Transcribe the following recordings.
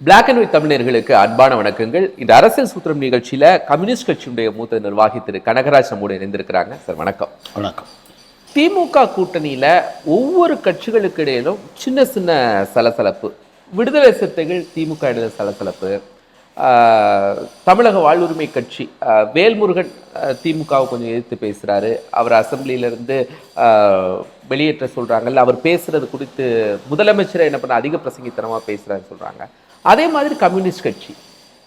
Black and white தமிழர்களுக்கு அன்பான வணக்கங்கள். இந்த அரசியல் சூத்திரம் நிகழ்ச்சியில கம்யூனிஸ்ட் கட்சியுடைய மூத்த நிர்வாகி திரு கனகராஜ் நம்மோடு இணைந்திருக்கிறாங்க. சார் வணக்கம். வணக்கம். திமுக கூட்டணியில ஒவ்வொரு கட்சிகளுக்கு இடையிலும் சின்ன சின்ன சலசலப்பு. விடுதலை சிறுத்தைகள் திமுக இடையில சலசலப்பு. தமிழக வாழ்வுரிமை கட்சி வேல்முருகன் திமுகவை கொஞ்சம் எதிர்த்து பேசுறாரு. அவர் அசெம்பிளியில இருந்து ஆஹ், வெளியேற்ற சொல்றாங்கல்ல அவர் பேசுறது குறித்து முதலமைச்சரை என்ன பண்ண அதிக பிரசங்கித்தனமா பேசுறாருன்னு சொல்றாங்க. அதே மாதிரி கம்யூனிஸ்ட் கட்சி.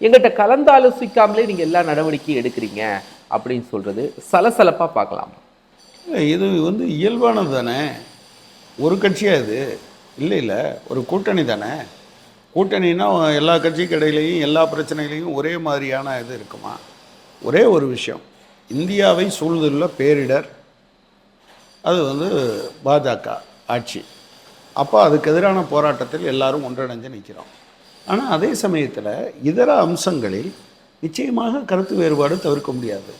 எங்கிட்ட கலந்து ஆலோசிக்காமலே எல்லா நடவடிக்கையும் எடுக்கிறீங்க அப்படின்னு சொல்கிறது சலசலப்பாக பார்க்கலாம். இது வந்து இயல்பானது தானே. ஒரு கட்சியாக இது? இல்லை இல்லை. ஒரு கூட்டணி தானே. கூட்டணின்னா எல்லா கட்சிக்கு இடையிலையும் எல்லா பிரச்சனைகளையும் ஒரே மாதிரியான இது இருக்குமா? ஒரே ஒரு விஷயம். இந்தியாவை சூழ்ந்துள்ள பேரிடர். அது வந்து பாஜக ஆட்சி. அப்போ அதுக்கு எதிரான போராட்டத்தில் எல்லாரும் ஒன்றிணைஞ்சு நிற்கிறோம் ஆனால் அதே சமயத்தில் இதர அம்சங்களில் நிச்சயமாக கருத்து வேறுபாடு தவிர்க்க முடியாது.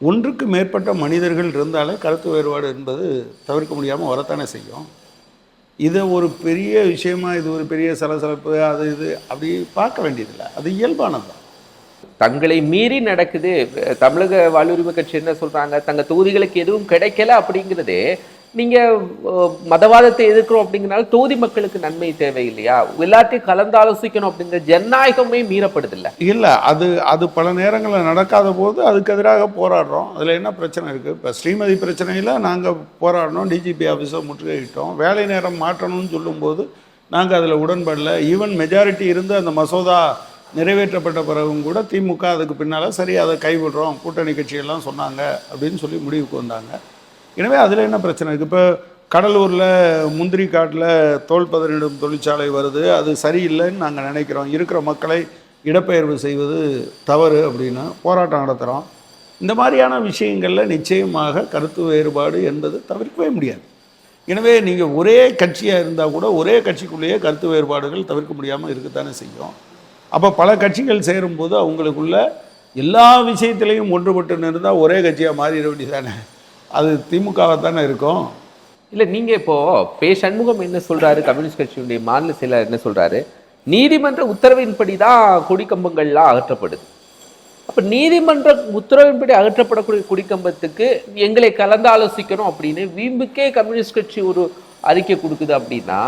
ஒன்றுக்கு மேற்பட்ட மனிதர்கள் இருந்தாலே கருத்து வேறுபாடு என்பது தவிர்க்க முடியாமல் வரத்தானே செய்யும். இதை ஒரு பெரிய விஷயமா இது ஒரு பெரிய சலசலப்பு அது இது அப்படி பார்க்க வேண்டியதில்லை. அது இயல்பானது. தான் தங்களை மீறி நடக்குது. தமிழக வாழ்வுரிமை கட்சி என்ன சொல்கிறாங்க தங்கள் தொகுதிகளுக்கு எதுவும் கிடைக்கல அப்படிங்கிறது நீங்கள் மதவாதத்தை எதிர்க்கிறோம் அப்படிங்கிறனால தொகுதி மக்களுக்கு நன்மை தேவை இல்லையா எல்லாத்தையும் கலந்து ஆலோசிக்கணும் அப்படிங்கிற ஜனநாயகமே மீறப்படுது இல்லை அது அது பல நேரங்களில் நடக்காத போது அதுக்கு எதிராக போராடுறோம். அதில் என்ன பிரச்சனை இருக்குது இப்போ ஸ்ரீமதி பிரச்சனையில் நாங்கள் போராடினோம் டிஜிபி ஆஃபீஸை முற்றுகையிட்டோம். வேலை நேரம் மாற்றணும்னு சொல்லும்போது நாங்கள் அதில் உடன்படல. ஈவன் மெஜாரிட்டி இருந்து அந்த மசோதா நிறைவேற்றப்பட்ட பிறகும் கூட திமுக அதுக்கு பின்னால் சரி அதை கைவிடுறோம். கூட்டணி கட்சியெல்லாம் சொன்னாங்க அப்படின்னு சொல்லி முடிவுக்கு வந்தாங்க. எனவே அதில் என்ன பிரச்சனை? இருக்குது இப்போ கடலூரில் முந்திரி காட்டில் தோல் பதனிடும் தொழிற்சாலை வருது. அது சரியில்லைன்னு நாங்கள் நினைக்கிறோம். இருக்கிற மக்களை இடப்பெயர்வு செய்வது தவறு அப்படின்னு போராட்டம் நடத்துகிறோம் இந்த மாதிரியான விஷயங்களில் நிச்சயமாக கருத்து வேறுபாடு என்பது தவிர்க்கவே முடியாது. எனவே நீங்கள் ஒரே கட்சியாக இருந்தால் கூட ஒரே கட்சிக்குள்ளேயே கருத்து வேறுபாடுகள் தவிர்க்க முடியாமல் இருக்கத்தானே செய்யும். அப்போ பல கட்சிகள் சேரும்போது அவங்களுக்குள்ள எல்லா விஷயத்திலையும் ஒன்றுபட்டு இருந்தால் ஒரே கட்சியாக மாறிட வேண்டியதானே அது திமுகவாக தானே இருக்கும்? இல்ல நீங்க இப்போ பே சண்முகம் என்ன சொல்றாரு? கம்யூனிஸ்ட் கட்சியுடைய மாநில செயலர் என்ன சொல்றாரு? நீதிமன்ற உத்தரவின்படி தான் கொடிக்கம்பங்கள்லாம் அகற்றப்படுது. அப்ப நீதிமன்ற உத்தரவின்படி அகற்றப்படக்கூடிய குடிக்கம்பத்துக்கு எங்களை கலந்து ஆலோசிக்கணும் அப்படின்னு வீம்புக்கே கம்யூனிஸ்ட் கட்சி ஒரு அறிக்கை கொடுக்குது அப்படின்னா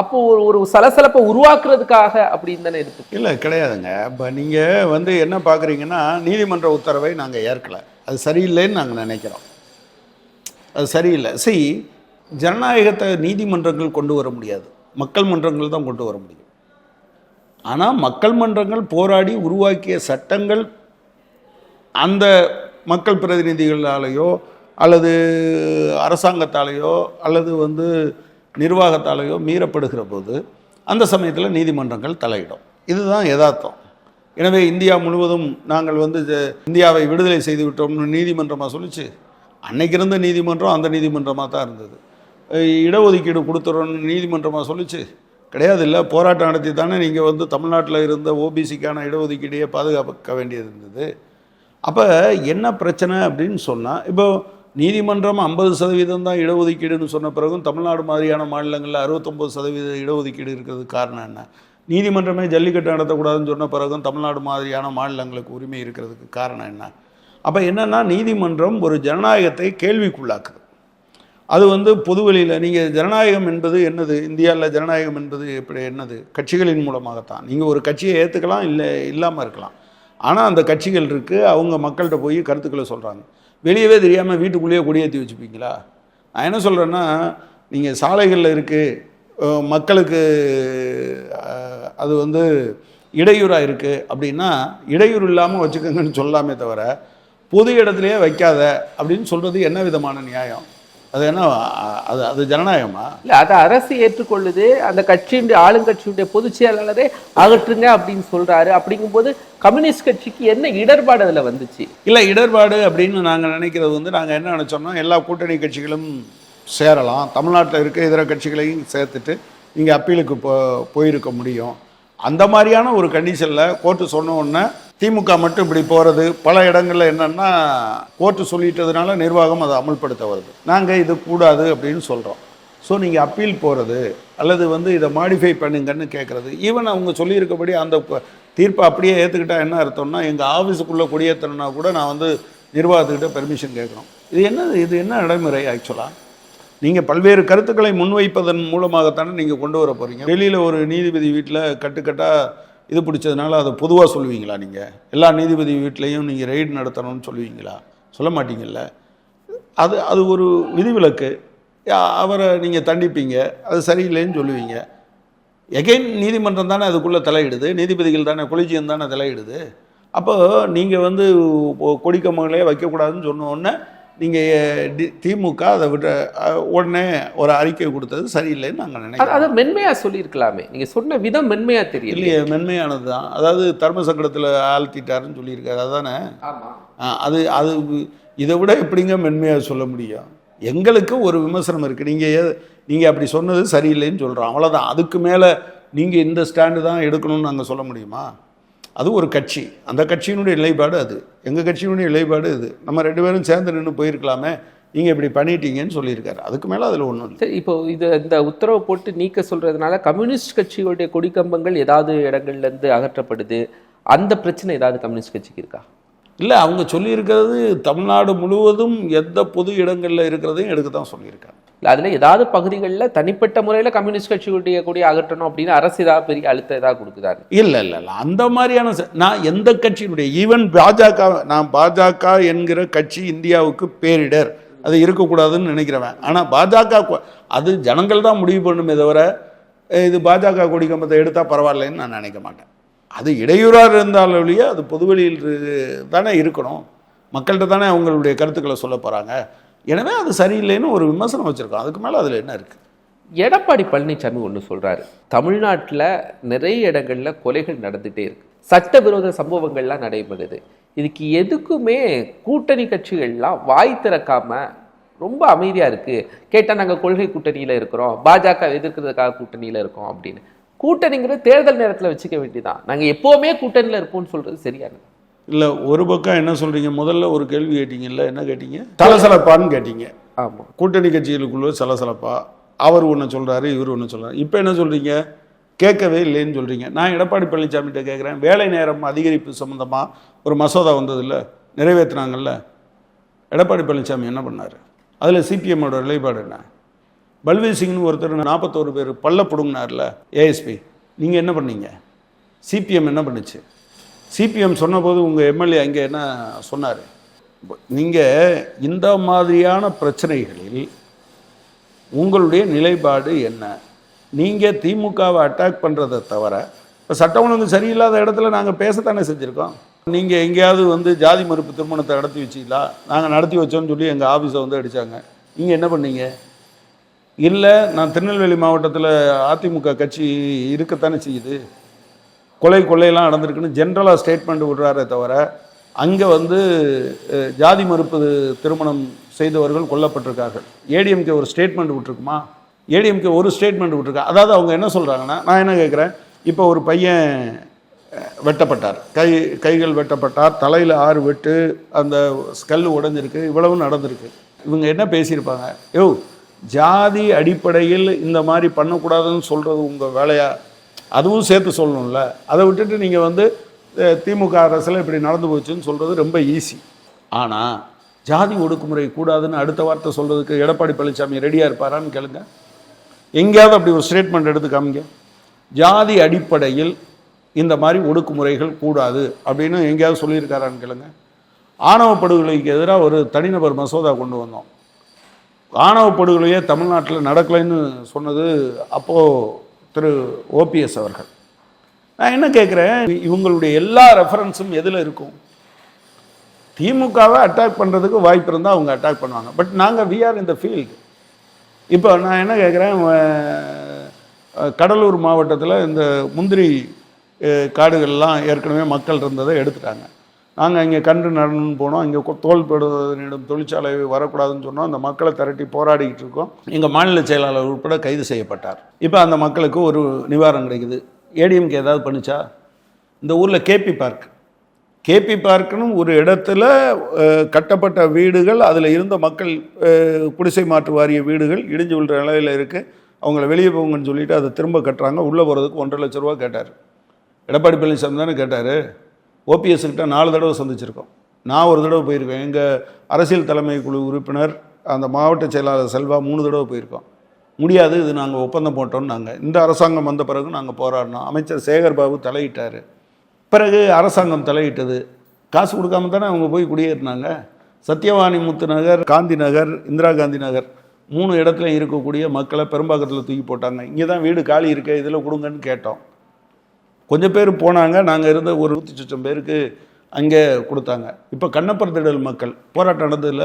அப்போ ஒரு ஒரு சலசலப்பை உருவாக்குறதுக்காக அப்படின்னு தானே இருக்கு. இல்லை கிடையாதுங்க. இப்போ நீங்கள் வந்து என்ன பார்க்குறீங்கன்னா நீதிமன்ற உத்தரவை நாங்கள் ஏற்கலை. அது சரியில்லைன்னு நாங்கள் நினைக்கிறோம். அது சரியில்லை. சரி ஜனநாயகத்தை நீதிமன்றங்கள் கொண்டு வர முடியாது. மக்கள் மன்றங்கள் தான் கொண்டு வர முடியும். ஆனால் மக்கள் மன்றங்கள் போராடி உருவாக்கிய சட்டங்கள் அந்த மக்கள் பிரதிநிதிகளாலேயோ அல்லது அரசாங்கத்தாலேயோ அல்லது வந்து நிர்வாகத்தாலேயோ மீறப்படுகிற போது அந்த சமயத்தில் நீதிமன்றங்கள் தலையிடும். இதுதான் யதார்த்தம். எனவே இந்தியா முழுவதும் நாங்கள் வந்து இந்தியாவை விடுதலை செய்து விட்டோம்னு நீதிமன்றமாக சொல்லிச்சு? அன்னைக்கு இருந்த நீதிமன்றம் அந்த நீதிமன்றமாக தான் இருந்தது. இடஒதுக்கீடு கொடுத்துறோன்னு நீதிமன்றமாக சொல்லிச்சு. கிடையாது இல்லை போராட்டம் நடத்தி தானே நீங்கள் வந்து தமிழ்நாட்டில் இருந்த ஓபிசிக்கான இடஒதுக்கீடையே பாதுகாக்க வேண்டியது இருந்தது. அப்போ என்ன பிரச்சனை அப்படின்னு சொன்னால் இப்போ நீதிமன்றம் ஐம்பது சதவீதம் தான் இடஒதுக்கீடுன்னு சொன்ன பிறகும் தமிழ்நாடு மாதிரியான மாநிலங்களில் அறுபத்தொம்பது சதவீத இடஒதுக்கீடு இருக்கிறதுக்கு காரணம் என்ன? நீதிமன்றமே ஜல்லிக்கட்டு நடத்தக்கூடாதுன்னு சொன்ன பிறகும் தமிழ்நாடு மாதிரியான மாநிலங்களுக்கு உரிமை இருக்கிறதுக்கு காரணம் என்ன? அப்போ என்னென்னா நீதிமன்றம் ஒரு ஜனநாயகத்தை கேள்விக்குள்ளாக்குது. அது வந்து பொதுவெளியில் நீங்கள் ஜனநாயகம் என்பது என்னது? இந்தியாவில் ஜனநாயகம் என்பது எப்படி என்னது? கட்சிகளின் மூலமாகத்தான். நீங்கள் ஒரு கட்சியை ஏற்றுக்கலாம் இல்லை இல்லாமல் இருக்கலாம். ஆனால் அந்த கட்சிகள் இருக்குது அவங்க மக்கள்கிட்ட போய் கருத்துக்களை சொல்கிறாங்க வெளியவே தெரியாமல் வீட்டுக்குள்ளேயே கொடியேற்றி வச்சுப்பீங்களா? நான் என்ன சொல்கிறேன்னா நீங்கள் சாலைகளில் இருக்குது மக்களுக்கு அது வந்து இடையூறாக இருக்குது அப்படின்னா இடையூறு இல்லாமல் வச்சுக்கோங்கன்னு சொல்லாமே தவிர பொது இடத்துலையே வைக்காத அப்படின்னு சொல்கிறது என்ன விதமான நியாயம்? அது என்ன அது அது ஜனநாயகமா? இல்ல அதை அரசு ஏற்றுக்கொள்ளுது அந்த கட்சியுடைய ஆளுங்கட்சியுடைய பொதுச் செயலாளரே அகற்றுங்க அப்படின்னு சொல்றாரு. அப்படிங்கும்போது கம்யூனிஸ்ட் கட்சிக்கு என்ன இடர்பாடு அதுல வந்துச்சு? இல்லை இடர்பாடு அப்படின்னு நாங்கள் நினைக்கிறது வந்து நாங்கள் என்ன நினச்சோம்னா எல்லா கூட்டணி கட்சிகளும் சேரலாம். தமிழ்நாட்டில் இருக்க இதர கட்சிகளையும் சேர்த்துட்டு நீங்கள் அப்பீலுக்கு போ போயிருக்க முடியும். அந்த மாதிரியான ஒரு கண்டிஷனில் கோர்ட்டு சொன்ன உடனே திமுக மட்டும் இப்படி போகிறது பல இடங்களில் என்னென்னா கோர்ட்டு சொல்லிட்டதுனால நிர்வாகம் அதை அமல்படுத்த வருது. நாங்கள் இது கூடாது அப்படின்னு சொல்கிறோம் ஸோ நீங்கள் அப்பீல் போகிறது அல்லது வந்து இதை மாடிஃபை பண்ணுங்கன்னு கேட்குறது ஈவன் அவங்க சொல்லியிருக்கபடி அந்த தீர்ப்பை அப்படியே ஏற்றுக்கிட்டா என்ன அர்த்தம்னா எங்கள் ஆஃபீஸுக்குள்ளே குடியேற்றணும்னா கூட நான் வந்து நிர்வாகத்துக்கிட்ட பெர்மிஷன் கேட்குறோம் இது என்ன இது என்ன நடைமுறை ஆக்சுவலாக நீங்கள் பல்வேறு கருத்துக்களை முன்வைப்பதன் மூலமாகத்தானே நீங்கள் கொண்டு வர போகிறீங்க வெளியில் ஒரு நீதிபதி வீட்டில் கட்டுக்கட்டாக இது பிடிச்சதுனால அதை பொதுவாக சொல்லுவீங்களா நீங்கள் எல்லா நீதிபதி வீட்லேயும் நீங்கள் ரெய்டு நடத்தணும்னு சொல்லுவீங்களா? சொல்ல மாட்டீங்கல்ல? அது அது ஒரு விதிவிலக்கு. யா- அவரை நீங்கள் தண்டிப்பீங்க. அது சரியில்லைன்னு சொல்லுவீங்க. எகைன் நீதிமன்றம் தானே அதுக்குள்ளே தலையிடுது. நீதிபதிகள் தானே கொலிஜியம் தானே தலையிடுது. அப்போ நீங்கள் வந்து கொ- வைக்கக்கூடாதுன்னு சொன்னோன்னே நீங்கள் திமுக அதை விட உடனே ஒரு அறிக்கை கொடுத்தது சரியில்லைன்னு நாங்கள் நினைக்கிறோம். அதை மென்மையா சொல்லியிருக்கலாமே. நீங்க சொன்ன விதம் மென்மையா தெரியல. இல்லையே மென்மையானது தான். அதாவது தர்ம சங்கடத்தில் ஆழ்த்திட்டாருன்னு சொல்லியிருக்காரு. அதானே? அது அது இதை விட எப்படிங்க மென்மையாக சொல்ல முடியும்? எங்களுக்கு ஒரு விமர்சனம் இருக்குது நீங்கள் நீங்கள் அப்படி சொன்னது சரியில்லைன்னு சொல்கிறோம் அவ்வளோதான் அதுக்கு மேலே நீங்கள் இந்த ஸ்டாண்டு தான் எடுக்கணும்னு நாங்கள் சொல்ல முடியுமா? அது ஒரு கட்சி. அந்த கட்சியினுடைய நிலைப்பாடு அது. எங்கள் கட்சியினுடைய நிலைப்பாடு இது. நம்ம ரெண்டு பேரும் சேர்ந்து நின்று போயிருக்கலாமே. நீங்கள் இப்படி பண்ணிட்டீங்கன்னு சொல்லியிருக்காரு. அதுக்கு மேலே அதில் ஒன்றும் இல்லை. சரி இப்போ இது இந்த உத்தரவு போட்டு நீக்க சொல்கிறதுனால கம்யூனிஸ்ட் கட்சிகளுடைய கொடிக்கம்பங்கள் ஏதாவது இடங்கள்லேருந்து அகற்றப்படுது. அந்த பிரச்சனை ஏதாவது கம்யூனிஸ்ட் கட்சிக்கு இருக்கா? இல்லை அவங்க சொல்லியிருக்கிறது தமிழ்நாடு முழுவதும் எந்த பொது இடங்களில் இருக்கிறதையும் எடுக்க தான் சொல்லியிருக்காங்க. இல்ல அதுல ஏதாவது பகுதிகளில் தனிப்பட்ட முறையில கம்யூனிஸ்ட் கட்சிகளுடைய கொடியை அகற்றணும் அப்படின்னு அரசு ஏதாவது பெரிய அழுத்தம் ஏதாவது கொடுக்குதாரு இல்லை இல்லை இல்லை. அந்த மாதிரியான நான் எந்த கட்சியினுடைய ஈவன் பாஜக நான் பாஜக என்கிற கட்சி இந்தியாவுக்கு பேரிடர். அது இருக்கக்கூடாதுன்னு நினைக்கிறவன். ஆனால் பாஜக அது ஜனங்கள் தான் முடிவு பண்ணுமே தவிர இது பாஜக கொடி கம்பத்தை எடுத்தால் பரவாயில்லைன்னு நான் நினைக்க மாட்டேன். அது இடையூறாக இருந்தாலும் ஒழிய அது பொதுவெளியில் இரு- தானே இருக்கணும். மக்கள்கிட்ட தானே அவங்களுடைய கருத்துக்களை சொல்ல போகிறாங்க எனவே அது சரியில்லைன்னு ஒரு விமர்சனம் வச்சுருக்கோம். அதுக்கு மேலே அதில் என்ன இருக்குது எடப்பாடி பழனிசாமி ஒன்று சொல்கிறாரு தமிழ்நாட்டில் நிறைய இடங்களில் கொலைகள் நடந்துகிட்டே இருக்கு. சட்டவிரோத சம்பவங்கள்லாம் நடைபெறுது. இதுக்கு எதுக்குமே கூட்டணி கட்சிகள்லாம் வாய் திறக்காம ரொம்ப அமைதியாக இருக்குது கேட்டால் நாங்கள் கொள்கை கூட்டணியில் இருக்கிறோம். பாஜக எதிர்க்கிறதுக்காக கூட்டணியில் இருக்கோம் அப்படின்னு. கூட்டணிங்கிறது தேர்தல் நேரத்துல வச்சுக்க வேண்டியதான் நாங்க எப்பவுமே கூட்டணியில இருப்போம்னு சொல்றது சரியான இல்லை? ஒரு பக்கம் என்ன சொல்கிறீங்க முதல்ல ஒரு கேள்வி கேட்டீங்கல்ல என்ன கேட்டீங்க? சலசலப்பான்னு கேட்டீங்க. ஆமா. கூட்டணி கட்சிகளுக்குள்ள சலசலப்பா. அவர் ஒன்று சொல்கிறாரு இவர் ஒன்று சொல்கிறாரு இப்போ என்ன சொல்கிறீங்க கேட்கவே இல்லைன்னு சொல்கிறீங்க நான் எடப்பாடி பழனிசாமிகிட்ட கேட்குறேன் வேலை நேரம் அதிகரிப்பு சம்மந்தமாக ஒரு மசோதா வந்ததில்ல நிறைவேற்றினாங்கல்ல எடப்பாடி பழனிசாமி என்ன பண்ணார்? அதில் சிபிஎம்மோட நிலைப்பாடு என்ன? பல்வீர் சிங்னு ஒருத்தர் நாற்பத்தோரு பேர் பல்ல பிடுங்கினார்ல ஏஎஸ்பி நீங்கள் என்ன பண்ணீங்க? சிபிஎம் என்ன பண்ணுச்சு? சிபிஎம் சொன்னபோது உங்கள் எம்எல்ஏ அங்கே என்ன சொன்னார்? நீங்கள் இந்த மாதிரியான பிரச்சனைகளில் உங்களுடைய நிலைப்பாடு என்ன? நீங்கள் திமுகவை அட்டாக் பண்ணுறதை தவிர இப்போ சட்டம் ஒழுங்கு சரியில்லாத இடத்துல நாங்கள் பேசத்தானே செஞ்சுருக்கோம்? நீங்கள் எங்கேயாவது வந்து ஜாதி மறுப்பு திருமணத்தை நடத்தி வச்சிங்களா? நாங்கள் நடத்தி வச்சோம்னு சொல்லி எங்கள் ஆஃபீஸை வந்து அடித்தாங்க நீங்கள் என்ன பண்ணீங்க? இல்லை நான் திருநெல்வேலி மாவட்டத்தில் அதிமுக கட்சி இருக்கத்தானே செய்யுது? கொலை கொள்ளையெல்லாம் நடந்திருக்குன்னு ஜென்ரலாக ஸ்டேட்மெண்ட் விடுறாரே தவிர அங்கே வந்து ஜாதி மறுப்பு திருமணம் செய்தவர்கள் கொல்லப்பட்டிருக்கார்கள். ஏடிஎம்கே ஒரு ஸ்டேட்மெண்ட் விட்டுருக்குமா? ஏடிஎம்கே ஒரு ஸ்டேட்மெண்ட் விட்டுருக்கா? அதாவது அவங்க என்ன சொல்கிறாங்கன்னா நான் என்ன கேட்குறேன் இப்போ ஒரு பையன் வெட்டப்பட்டார். கை கைகள் வெட்டப்பட்டார் தலையில் ஆறு வெட்டு அந்த ஸ்கல் உடைஞ்சிருக்கு இவ்வளவு நடந்திருக்கு. இவங்க என்ன பேசியிருப்பாங்க? யோ ஜாதி அடிப்படையில் இந்த மாதிரி பண்ணக்கூடாதுன்னு சொல்கிறது உங்கள் வேலையாக அதுவும் சேர்த்து சொல்லணும்ல. அதை விட்டுட்டு நீங்கள் வந்து திமுக அரசில் இப்படி நடந்து போச்சுன்னு சொல்கிறது ரொம்ப ஈஸி ஆனால் ஜாதி ஒடுக்குமுறை கூடாதுன்னு அடுத்த வார்த்தை சொல்கிறதுக்கு எடப்பாடி பழனிசாமி ரெடியாக இருப்பாரான்னு கேளுங்க. எங்கேயாவது அப்படி ஒரு ஸ்டேட்மெண்ட் எடுத்து காமிங்க. ஜாதி அடிப்படையில் இந்த மாதிரி ஒடுக்குமுறைகள் கூடாது அப்படின்னு எங்கேயாவது சொல்லியிருக்காரான்னு கேளுங்க. ஆணவ படுகொலைக்கு எதிராக ஒரு தனிநபர் மசோதா கொண்டு வந்தோம். ஆணவ படுகொலையே தமிழ்நாட்டில் நடக்கலைன்னு சொன்னது அப்போது திரு ஓபிஎஸ் அவர்கள். நான் என்ன கேட்குறேன்? இவங்களுடைய எல்லா ரெஃபரன்ஸும் எதில் இருக்கும்? திமுகவை அட்டாக் பண்ணுறதுக்கு வாய்ப்பு இருந்தால் அவங்க அட்டாக் பண்ணுவாங்க. பட் நாங்கள் வி ஆர் இந்த ஃபீல்டு இப்போ நான் என்ன கேட்குறேன்? கடலூர் மாவட்டத்தில் இந்த முந்திரி காடுகள்லாம் ஏற்கனவே மக்கள் இருந்ததை எடுத்துட்டாங்க. நாங்கள் இங்கே கன்று நடணும்னு போனோம். இங்கே தோல்படுவதனிடம் தொழிற்சாலை வரக்கூடாதுன்னு சொன்னோம். அந்த மக்களை திரட்டி போராடிக்கிட்டு இருக்கோம். எங்கள் மாநில செயலாளர் உட்பட கைது செய்யப்பட்டார். இப்போ அந்த மக்களுக்கு ஒரு நிவாரணம் கிடைக்குது. ஏடிஎம்கே ஏதாவது பண்ணுச்சா? இந்த ஊரில் கேபி பார்க். கேபி பார்க்குன்னு ஒரு இடத்துல கட்டப்பட்ட வீடுகள் அதில் இருந்த மக்கள் குடிசை மாற்று வாரிய வீடுகள் இடிஞ்சு விழுற நிலையில் இருக்குது அவங்கள வெளியே போங்கன்னு சொல்லிட்டு அதை திரும்ப கட்டுறாங்க. உள்ளே போகிறதுக்கு ஒன்றரை லட்ச ரூபா கேட்டார். எடப்பாடி பழனிசாமி தானே கேட்டார். ஓபிஎஸ்கிட்ட நாலு தடவை சந்திச்சிருக்கோம். நான் ஒரு தடவை போயிருக்கேன். எங்கள் அரசியல் தலைமை குழு உறுப்பினர் அந்த மாவட்ட செயலாளர் செல்வா மூணு தடவை போயிருக்கோம். முடியாது இது நாங்கள் ஒப்பந்தம் போட்டோம்னு நாங்கள் இந்த அரசாங்கம் வந்த பிறகு நாங்கள் போராடினோம். அமைச்சர் சேகர் பாபு தலையிட்டார். பிறகு அரசாங்கம் தலையிட்டது. காசு கொடுக்காம தானே அவங்க போய் குடியேறினாங்க. சத்யவாணி முத்து நகர் காந்தி நகர் இந்திரா காந்தி நகர் மூணு இடத்துல இருக்கக்கூடிய மக்களை பெரும்பாக்கத்தில் தூக்கி போட்டாங்க. இங்கே தான் வீடு காலி இருக்கு இதில் கொடுங்கன்னு கேட்டோம். கொஞ்சம் பேர் போனாங்க. நாங்கள் இருந்த ஒரு நூற்றி சுற்றம் பேருக்கு அங்கே கொடுத்தாங்க. இப்போ கண்ணப்பர் திடல் மக்கள் போராட்டம் நடந்ததில்ல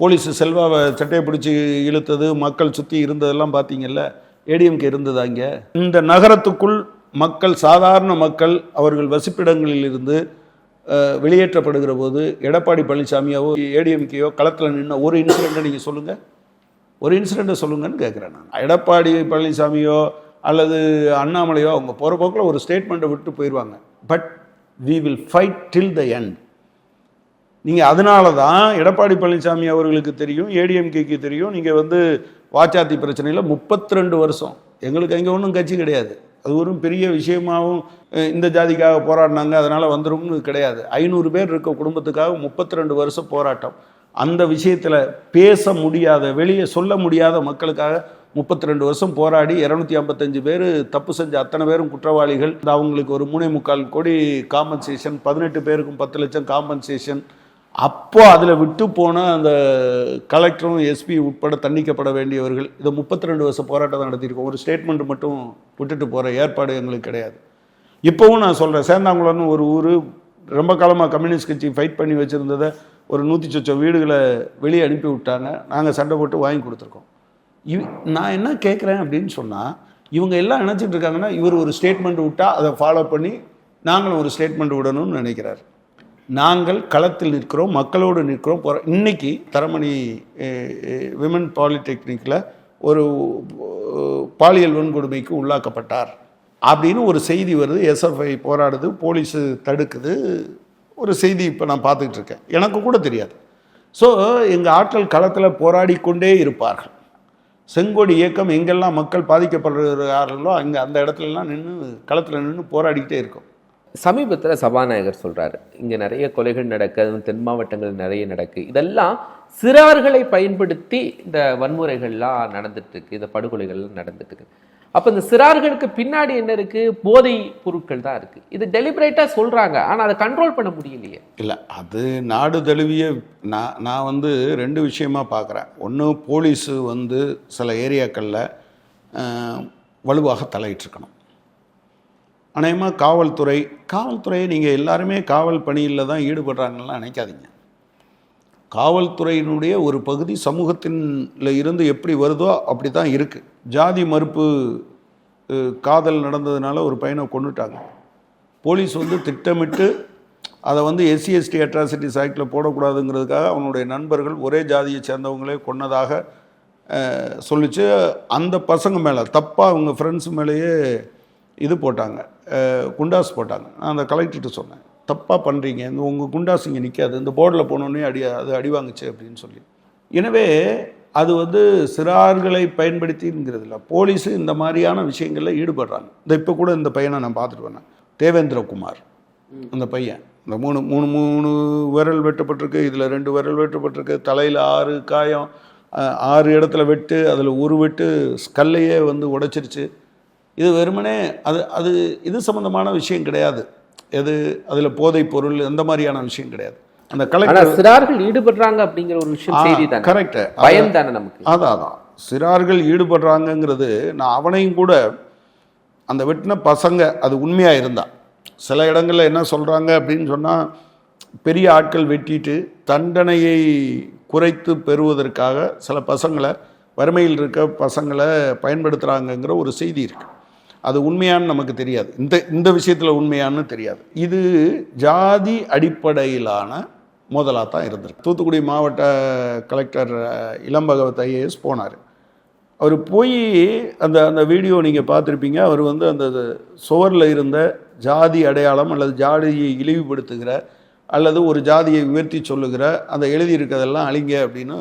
போலீஸ் செல்வாவை சட்டையை பிடிச்சி இழுத்தது மக்கள் சுற்றி இருந்ததெல்லாம் பார்த்தீங்கல்ல ஏடிஎம்கே இருந்தது அங்கே இந்த நகரத்துக்குள் மக்கள் சாதாரண மக்கள் அவர்கள் வசிப்பிடங்களில் இருந்து வெளியேற்றப்படுகிற போது எடப்பாடி பழனிசாமியாவோ ஏடிஎம்கேயோ களத்தில் நின்ன ஒரு இன்சிடெண்ட்டை நீங்கள் சொல்லுங்கள் ஒரு இன்சிடெண்ட்டை சொல்லுங்கன்னு கேட்குறேன் நான். எடப்பாடி பழனிசாமியோ அல்லது அண்ணாமலையோ அவங்க போகிற போக்கில் ஒரு ஸ்டேட்மெண்ட்டை விட்டு போயிடுவாங்க but we will fight till the end நீங்கள் அதனால தான் எடப்பாடி பழனிசாமி அவர்களுக்கு தெரியும் ஏடிஎம்கேக்கு தெரியும். நீங்கள் வந்து வாச்சாத்தி பிரச்சனையில் 32 வருஷம். எங்களுக்கு அங்கே ஒன்றும் கட்சி கிடையாது. அது ஒரு பெரிய விஷயமாகவும் இந்த ஜாதிக்காக போராடினாங்க அதனால் வந்துரும்னு கிடையாது. ஐநூறு பேர் இருக்க குடும்பத்துக்காக 32 வருஷம் போராட்டம். அந்த விஷயத்தில் பேச முடியாத வெளியே சொல்ல முடியாத மக்களுக்காக 32 வருஷம் போராடி இரநூத்தி ஐம்பத்தஞ்சு பேர் தப்பு செஞ்ச அத்தனை பேரும் குற்றவாளிகள். இந்த அவங்களுக்கு ஒரு மூணே முக்கால் கோடி காம்பன்சேஷன் பதினெட்டு பேருக்கும் பத்து லட்சம் காம்பன்சேஷன் அப்போ அதில் விட்டு போன அந்த கலெக்டரும் எஸ்பி உட்பட தண்டிக்கப்பட வேண்டியவர்கள். இதை 32 வருஷம் போராட்டம் நடத்தியிருக்கோம். ஒரு ஸ்டேட்மெண்ட் மட்டும் விட்டுட்டு போகிற ஏற்பாடு எங்களுக்கு கிடையாது. இப்போவும் நான் சொல்கிறேன் சேந்தாங்குளம்னு ஒரு ஊர் ரொம்ப காலமாக கம்யூனிஸ்ட் கட்சி ஃபைட் பண்ணி வச்சுருந்ததை ஒரு நூற்றி சொச்சம் வீடுகளை வெளியே அனுப்பி விட்டாங்க. நாங்கள் சண்டை போட்டு வாங்கி கொடுத்துருக்கோம். இவ் நான் என்ன கேட்குறேன் அப்படின்னு சொன்னால் இவங்க எல்லாம் நினச்சிட்டு இருக்காங்கன்னா இவர் ஒரு ஸ்டேட்மெண்ட் விட்டால் அதை ஃபாலோ பண்ணி நாங்களும் ஒரு ஸ்டேட்மெண்ட் விடணும்னு நினைக்கிறார். நாங்கள் களத்தில் நிற்கிறோம் மக்களோடு நிற்கிறோம். போகிற இன்னைக்கு தரமணி விமன் பாலிடெக்னிக்கில் ஒரு பாலியல் வன்கொடுமைக்கு உள்ளாக்கப்பட்டார். அப்படின்னு ஒரு செய்தி வருது எஸ்எஃப்ஐ போராடுது போலீஸு தடுக்குது. ஒரு செய்தி இப்போ நான் பார்த்துக்கிட்டு இருக்கேன். எனக்கு கூட தெரியாது. ஸோ எங்கள் ஆட்கள் களத்தில் போராடி கொண்டே இருப்பார்கள். செங்கோடி இயக்கம் எங்கெல்லாம் மக்கள் பாதிக்கப்படுகிறார்களோ அங்கே அந்த இடத்துலலாம் நின்று களத்தில் நின்று போராடிக்கிட்டே இருக்கும். சமீபத்தில் சபாநாயகர் சொல்கிறாரு இங்கே நிறைய கொலைகள் நடக்கு அதுவும் தென் மாவட்டங்கள் நிறைய நடக்கு. இதெல்லாம் சிறார்களை பயன்படுத்தி இந்த வன்முறைகள்லாம் நடந்துட்டுருக்கு இந்த படுகொலைகள்லாம் நடந்துட்டுருக்கு அப்போ இந்த சிறார்களுக்கு பின்னாடி என்ன இருக்கு? போதை பொருட்கள் தான் இருக்கு. இது டெலிபரேட்டாக சொல்றாங்க. ஆனால் அதை கண்ட்ரோல் பண்ண முடியலையே. இல்லை அது நாடு தழுவிய நான் நான் வந்து ரெண்டு விஷயமா பார்க்குறேன் ஒன்று போலீஸு வந்து சில ஏரியாக்களில் வலுவாக தலையிட்டிருக்கணும். அநேகமாக காவல்துறை காவல்துறையை நீங்கள் எல்லாருமே காவல் பணியில் தான் ஈடுபடுறாங்கலாம் நினைக்காதீங்க. காவல்துறையினுடைய ஒரு பகுதி சமூகத்தின்ல இருந்து எப்படி வருதோ அப்படி தான் இருக்குது ஜாதி மறுப்பு காதல் நடந்ததுனால ஒரு பையனை கொண்டுட்டாங்க போலீஸ் வந்து திட்டமிட்டு அதை வந்து எஸ்சி எஸ்டி அட்ராசிட்டிஸ் ஆக்டில் போடக்கூடாதுங்கிறதுக்காக அவனுடைய நண்பர்கள் ஒரே ஜாதியை சேர்ந்தவங்களே கொன்னதாக சொல்லிச்சு. அந்த பசங்க மேலே தப்பாக அவங்க ஃப்ரெண்ட்ஸ் மேலேயே இது போட்டாங்க. குண்டாஸ் போட்டாங்க. நான் அந்த கலெக்டர்கிட்ட சொன்னேன். தப்பாக பண்ணுறீங்க இந்த உங்கள் குண்டாஸ் இங்கே நிற்காது இந்த போர்டில் போனோடனே அடி அது அடி வாங்குச்சு அப்படின்னு சொல்லி. எனவே அது வந்து சிறார்களை பயன்படுத்திங்கிறது இல்லை போலீஸு இந்த மாதிரியான விஷயங்களில் ஈடுபடுறாங்க. இந்த இப்போ கூட இந்த பையனை நான் பார்த்துட்டு வந்தேன். தேவேந்திரகுமார். அந்த பையன். இந்த மூணு மூணு மூணு விரல் வெட்டப்பட்டிருக்கு. இதில் ரெண்டு விரல் வெட்டப்பட்டிருக்கு. தலையில் ஆறு காயம். ஆறு இடத்துல வெட்டு அதில் ஒரு வெட்டு ஸ்கல்லையே வந்து உடைச்சிருச்சு. இது வெறுமனே அது அது இது சம்மந்தமான விஷயம் கிடையாது. எது அதில் போதைப் பொருள் அந்த மாதிரியான விஷயம் கிடையாது. அந்த கலெக்டர் சிறார்கள் ஈடுபடுறாங்க அப்படிங்கிற ஒரு விஷயம் செய்தி தானே? கரெக்ட் பயம் தானே நமக்கு? அதான் அதான் சிறார்கள் ஈடுபடுறாங்கங்கிறது நான் அவனையும் கூட அந்த வெட்டின பசங்க அது உண்மையாக இருந்தா. சில இடங்களில் என்ன சொல்கிறாங்க அப்படின்னு சொன்னால் பெரிய ஆட்கள் வெட்டிட்டு தண்டனையை குறைத்து பெறுவதற்காக சில பசங்களை வறுமையில் இருக்க பசங்களை பயன்படுத்துகிறாங்கங்கிற ஒரு செய்தி இருக்குது அது உண்மையான்னு நமக்கு தெரியாது. இந்த இந்த விஷயத்தில் உண்மையான்னு தெரியாது. இது ஜாதி அடிப்படையிலான மோதலாக தான் இருந்திருக்கு. தூத்துக்குடி மாவட்ட கலெக்டர் இளம்பகவத் ஐஏஎஸ் போனார். அவர் போய் அந்த அந்த வீடியோ நீங்கள் பார்த்துருப்பீங்க. அவர் வந்து அந்த சுவரில் இருந்த ஜாதி அடையாளம் அல்லது ஜாதியை இழிவுபடுத்துகிற அல்லது ஒரு ஜாதியை உயர்த்தி சொல்லுகிற அந்த எழுதியிருக்கிறதெல்லாம் அழிங்க அப்படின்னு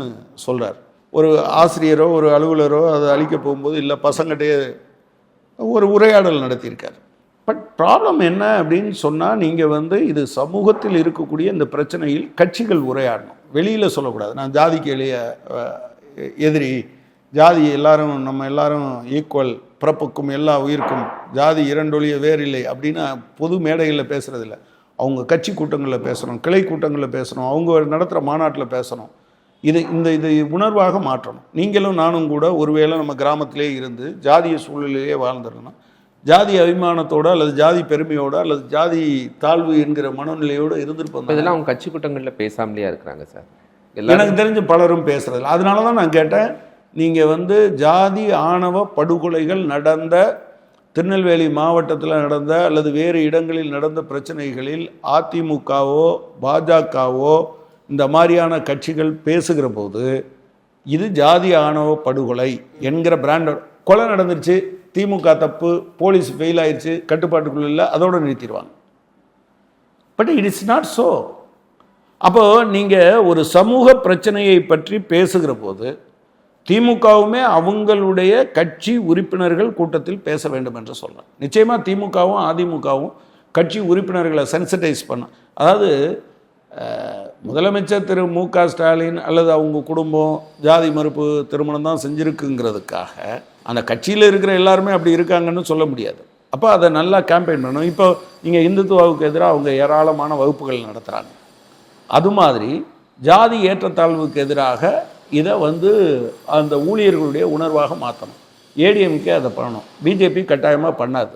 சொல்கிறார் ஒரு ஆசிரியரோ ஒரு அலுவலரோ அதை அழிக்க போகும்போது இல்லை பசங்கள்கிட்டே ஒரு உரையாடல் நடத்தியிருக்கார். பட் ப்ராப்ளம் என்ன அப்படின்னு சொன்னால் நீங்கள் வந்து இது சமூகத்தில் இருக்கக்கூடிய இந்த பிரச்சனையில் கட்சிகள் உரையாடணும். வெளியில் சொல்லக்கூடாது. நான் ஜாதிக்கு எளிய எதிரி ஜாதி எல்லாரும் நம்ம எல்லாரும் ஈக்குவல் பிறப்புக்கும் எல்லா உயிருக்கும் ஜாதி இரண்டொழிய வேறில்லை அப்படின்னு பொது மேடைகளில் பேசுகிறதில்ல அவங்க கட்சி கூட்டங்களில் பேசணும் கிளை கூட்டங்களில் பேசணும் அவங்க நடத்துகிற மாநாட்டில் பேசணும். இது இந்த இது உணர்வாக மாற்றணும். நீங்களும் நானும் கூட ஒருவேளை நம்ம கிராமத்திலே இருந்து ஜாதிய சூழ்நிலையிலே வாழ்ந்துடணும் ஜாதி அபிமானத்தோட அல்லது ஜாதி பெருமையோட அல்லது ஜாதி தாழ்வு என்கிற மனநிலையோடு இருந்திருப்போம் இப்ப இதெல்லாம் அவங்க கட்சி கூட்டங்கள்ல பேசாமலேயே இருக்கிறாங்க சார்? எனக்கு தெரிஞ்ச பலரும் பேசுறதில்ல. அதனால தான் நான் கேட்டேன். நீங்கள் வந்து ஜாதி ஆணவ படுகொலைகள் நடந்த திருநெல்வேலி மாவட்டத்தில் நடந்த அல்லது வேறு இடங்களில் நடந்த பிரச்சனைகளில் அதிமுகவோ பாஜகவோ இந்த மாதிரியான கட்சிகள் பேசுகிற போது இது ஜாதி ஆணவ படுகொலை என்கிற பிராண்டோட கொலை நடந்துருச்சு திமுக தப்பு போலீஸ் ஃபெயில் ஆயிடுச்சு கட்டுப்பாட்டுக்குள்ள இல்லை அதோடு நிறுத்திடுவாங்க but it is not so அப்போ நீங்கள் ஒரு சமூக பிரச்சனையை பற்றி பேசுகிற போது திமுகவுமே அவங்களுடைய கட்சி உறுப்பினர்கள் கூட்டத்தில் பேச வேண்டும் என்று சொல்கிறேன் நிச்சயமாக திமுகவும் அதிமுகவும் கட்சி உறுப்பினர்களை சென்சிட்டைஸ் பண்ண அதாவது முதலமைச்சர் திரு மு க ஸ்டாலின் அல்லது அவங்க குடும்பம் ஜாதி மறுப்பு திருமணம் தான் செஞ்சுருக்குங்கிறதுக்காக அந்த கட்சியில் இருக்கிற எல்லாருமே அப்படி இருக்காங்கன்னு சொல்ல முடியாது. அப்போ அதை நல்லா கேம்பெயின் பண்ணணும். இப்போ நீங்கள் இந்துத்துவாவுக்கு எதிராக அவங்க ஏராளமான வகுப்புகள் நடத்துகிறாங்க அது மாதிரி ஜாதி ஏற்றத்தாழ்வுக்கு எதிராக இதை வந்து அந்த ஊழியர்களுடைய உணர்வாக மாற்றணும் ஏடிஎம்கே அதை பண்ணணும். பிஜேபி கட்டாயமாக பண்ணாது.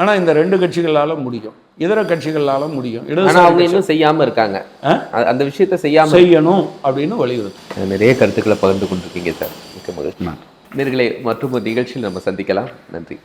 ஆனால் இந்த ரெண்டு கட்சிகளால் முடியும். இதர கட்சிகளால் முடியும். அவங்க இன்னும் செய்யாம இருக்காங்க. அந்த விஷயத்த செய்யாம செய்யணும் அப்படின்னு வலியுறுத்தும். நிறைய கருத்துக்களை பகிர்ந்து கொண்டிருக்கீங்க சார். மிக்க மகிழ்ச்சி. நேர்களே மற்றும் ஒரு நிகழ்ச்சியில் நம்ம சந்திக்கலாம். நன்றி.